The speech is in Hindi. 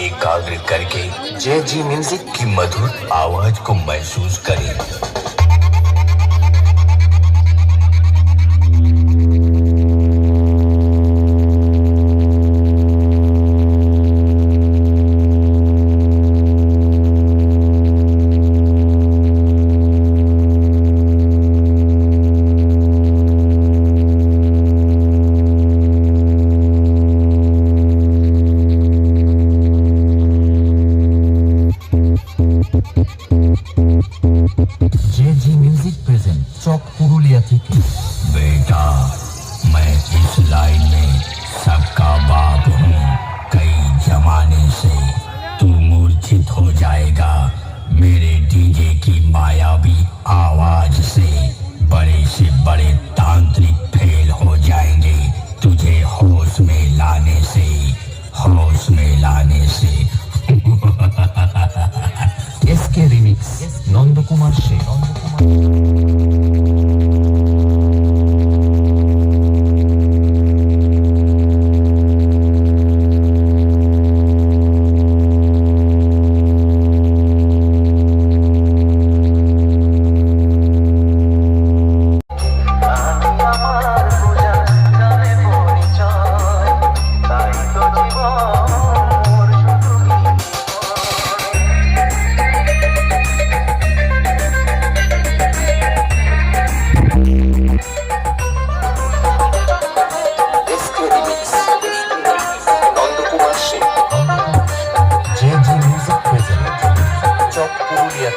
एकाग्र करके जय जी म्यूज़िक की मधुर आवाज़ को महसूस करें। J G music present Chak Purulia থেকে बेटा मैं इस लाइन में सबका बाप हूँ कई जमाने से तू मूर्छित हो जाएगा मेरे डीजे की मायावी आवाज से बड़े से बड़े तांत्रिक फेल हो जाएंगे तुझे होश में लाने से होश में लाने কুমার সেন চক্রিয়া